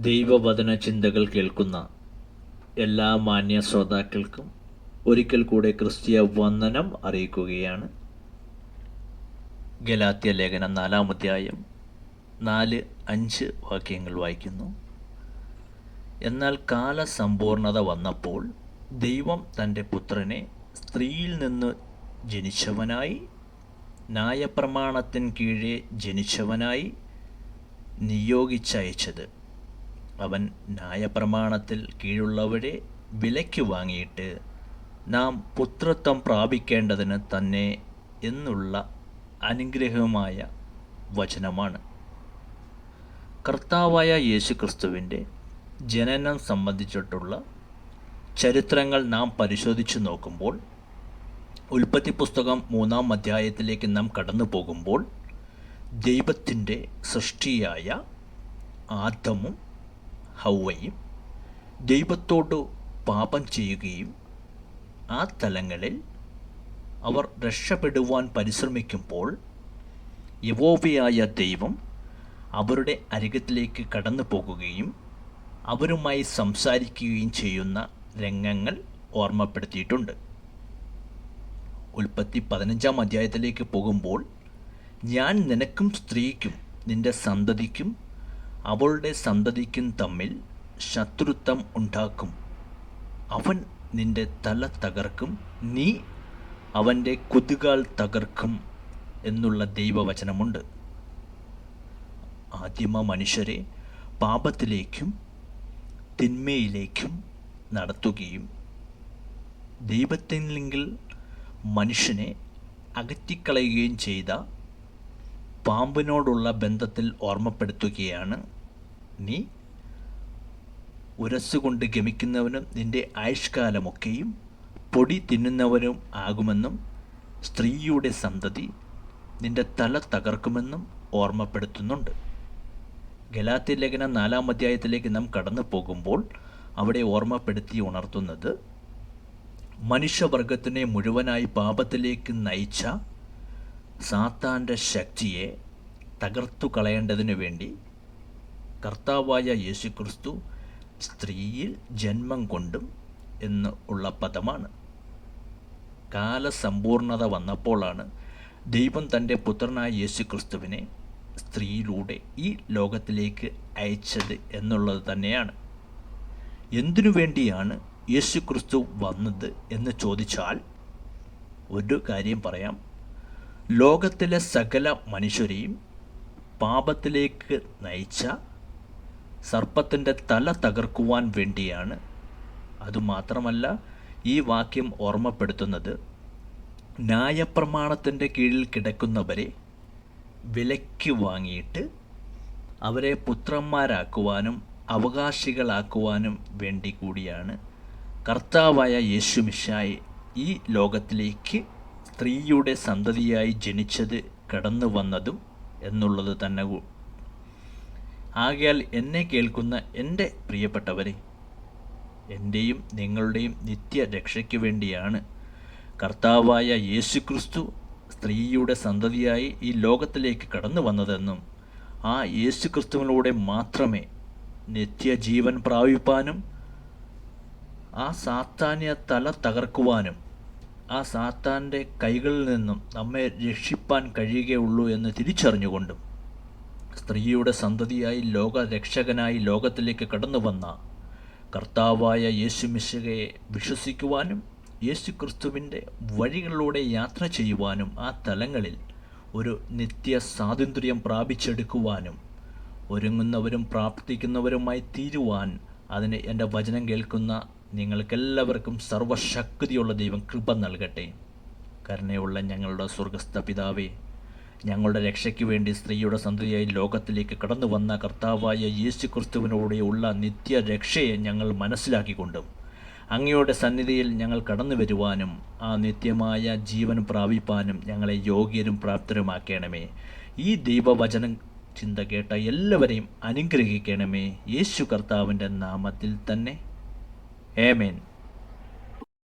ദൈവവചന ചിന്തകൾ കേൾക്കുന്ന എല്ലാ മാന്യ ശ്രോതാക്കൾക്കും ഒരിക്കൽ കൂടെ ക്രിസ്തീയ വന്ദനം അറിയിക്കുകയാണ്. ഗലാത്യ ലേഖനം നാലാം അധ്യായം നാല് അഞ്ച് വാക്യങ്ങൾ വായിക്കുന്നു. എന്നാൽ കാലസമ്പൂർണത വന്നപ്പോൾ ദൈവം തന്റെ പുത്രനെ സ്ത്രീയിൽ നിന്ന് ജനിച്ചവനായി ന്യായപ്രമാണത്തിന് കീഴെ ജനിച്ചവനായി നിയോഗിച്ചയച്ചത്. അവൻ ന്യായപ്രമാണത്തിൽ കീഴുള്ളവരെ വിലയ്ക്ക് വാങ്ങിയിട്ട് നാം പുത്രത്വം പ്രാപിക്കേണ്ടതിന് തന്നെ എന്നുള്ള അനുഗ്രഹമായ വചനമാണ്. കർത്താവായ യേശുക്രിസ്തുവിന്റെ ജനനം സംബന്ധിച്ചിട്ടുള്ള ചരിത്രങ്ങൾ നാം പരിശോധിച്ചു നോക്കുമ്പോൾ ഉൽപ്പത്തി പുസ്തകം മൂന്നാം അധ്യായത്തിലേക്ക് നാം കടന്നു പോകുമ്പോൾ ദൈവത്തിന്റെ സൃഷ്ടിയായ ആദമും ഹൗവയും ദൈവത്തോട് പാപം ചെയ്യുകയും ആ തലങ്ങളിൽ അവർ രക്ഷപ്പെടുവാൻ പരിശ്രമിക്കുമ്പോൾ യവോവയായ ദൈവം അവരുടെ അരികത്തിലേക്ക് കടന്നു പോകുകയും അവരുമായി സംസാരിക്കുകയും ചെയ്യുന്ന രംഗങ്ങൾ ഓർമ്മപ്പെടുത്തിയിട്ടുണ്ട്. ഉൽപ്പത്തി പതിനഞ്ചാം അധ്യായത്തിലേക്ക് പോകുമ്പോൾ ഞാൻ നിനക്കും സ്ത്രീക്കും നിന്റെ സന്തതിക്കും അവളുടെ സന്തതിക്കും തമ്മിൽ ശത്രുത്വം ഉണ്ടാക്കും. അവൻ നിന്റെ തല തകർക്കും നീ അവന്റെ കുതുകാൽ തകർക്കും എന്നുള്ള ദൈവവചനമുണ്ട്. ആദിമ മനുഷ്യരെ പാപത്തിലേക്കും തിന്മയിലേക്കും നടത്തുകയും ദൈവത്തിനെങ്കിൽ മനുഷ്യനെ അകറ്റിക്കളയുകയും ചെയ്ത പാമ്പിനോടുള്ള ബന്ധത്തിൽ ഓർമ്മപ്പെടുത്തുകയാണ് നീ ഉരസ്സുകൊണ്ട് ഗമിക്കുന്നവനും നിന്റെ ആയുഷ്കാലമൊക്കെയും പൊടി തിന്നുന്നവനും ആകുമെന്നും സ്ത്രീയുടെ സന്തതി നിന്റെ തല തകർക്കുമെന്നും ഓർമ്മപ്പെടുത്തുന്നുണ്ട്. ഗലാത്തി ലേഖനം നാലാം അധ്യായത്തിലേക്ക് നാം കടന്നു പോകുമ്പോൾ അവിടെ ഓർമ്മപ്പെടുത്തി ഉണർത്തുന്നത് മനുഷ്യവർഗത്തിനെ മുഴുവനായി പാപത്തിലേക്ക് നയിച്ച സാത്താന്റെ ശക്തിയെ തകർത്തു കളയേണ്ടതിനു വേണ്ടി കർത്താവായ യേശുക്രിസ്തു സ്ത്രീയിൽ ജന്മം കൊണ്ടും എന്ന് ഉള്ള പദമാണ്. കാലസമ്പൂർണത വന്നപ്പോഴാണ് ദൈവം തന്റെ പുത്രനായ യേശുക്രിസ്തുവിനെ സ്ത്രീയിലൂടെ ഈ ലോകത്തിലേക്ക് അയച്ചത് എന്നുള്ളത് തന്നെയാണ്. എന്തിനു വേണ്ടിയാണ് യേശുക്രിസ്തു വന്നത് എന്ന് ചോദിച്ചാൽ ഒരു കാര്യം പറയാം. ലോകത്തിലെ സകല മനുഷ്യരെയും പാപത്തിലേക്ക് നയിച്ച സർപ്പത്തിന്റെ തല തകർക്കുവാൻ വേണ്ടിയാണ്. അതുമാത്രമല്ല ഈ വാക്യം ഓർമ്മപ്പെടുത്തുന്നത്. ന്യായപ്രമാണത്തിന്റെ കീഴിൽ കിടക്കുന്നവരെ വിലയ്ക്ക് വാങ്ങിയിട്ട് അവരെ പുത്രന്മാരാക്കുവാനും അവകാശികളാക്കുവാനും വേണ്ടി കൂടിയാണ് കർത്താവായ യേശുമിഷായി ഈ ലോകത്തിലേക്ക് സ്ത്രീയുടെ സന്തതിയായി ജനിച്ചത് കടന്നു വന്നതും എന്നുള്ളത് തന്നെ ആകയാൽ എന്നെ കേൾക്കുന്ന എന്റെ പ്രിയപ്പെട്ടവരെ എന്റെയും നിങ്ങളുടെയും നിത്യ രക്ഷയ്ക്ക് വേണ്ടിയാണ് കർത്താവായ യേശുക്രിസ്തു സ്ത്രീയുടെ സന്തതിയായി ഈ ലോകത്തിലേക്ക് കടന്നു വന്നതെന്നും ആ യേശുക്രിസ്തുവിലൂടെ മാത്രമേ നിത്യജീവൻ പ്രാപിപ്പാനും ആ സാത്താന്യ തല തകർക്കുവാനും ആ സാത്താന്റെ കൈകളിൽ നിന്നും നമ്മെ രക്ഷിപ്പാൻ കഴിയുകയുള്ളൂ എന്ന് തിരിച്ചറിഞ്ഞുകൊണ്ടും സ്ത്രീയുടെ സന്തതിയായി ലോകരക്ഷകനായി ലോകത്തിലേക്ക് കടന്നു വന്ന കർത്താവായ യേശുമിശകയെ വിശ്വസിക്കുവാനും യേശുക്രിസ്തുവിന്റെ വഴികളിലൂടെ യാത്ര ചെയ്യുവാനും ആ തലങ്ങളിൽ ഒരു നിത്യ സ്വാതന്ത്ര്യം പ്രാപിച്ചെടുക്കുവാനും ഒരുങ്ങുന്നവരും പ്രാർത്ഥിക്കുന്നവരുമായി തീരുവാൻ അതിന് എന്റെ വചനം കേൾക്കുന്ന നിങ്ങൾക്കെല്ലാവർക്കും സർവശക്തിയുള്ള ദൈവം കൃപ നൽകട്ടെ. കരുണയുള്ള ഞങ്ങളുടെ സ്വർഗസ്ഥ പിതാവേ ഞങ്ങളുടെ രക്ഷയ്ക്ക് വേണ്ടി സ്ത്രീയുടെ സന്തതിയായി ലോകത്തിലേക്ക് കടന്നു വന്ന കർത്താവായ യേശു ക്രിസ്തുവിനോടെയുള്ള നിത്യരക്ഷയെ ഞങ്ങൾ മനസ്സിലാക്കിക്കൊണ്ടും അങ്ങയുടെ സന്നിധിയിൽ ഞങ്ങൾ കടന്നു വരുവാനും ആ നിത്യമായ ജീവൻ പ്രാപിപ്പാനും ഞങ്ങളെ യോഗ്യരും പ്രാപ്തരുമാക്കണമേ. ഈ ദൈവവചനം ചിന്ത കേട്ട എല്ലാവരെയും അനുഗ്രഹിക്കണമേ. യേശു കർത്താവിന്റെ നാമത്തിൽ തന്നെ. ഏമേൻ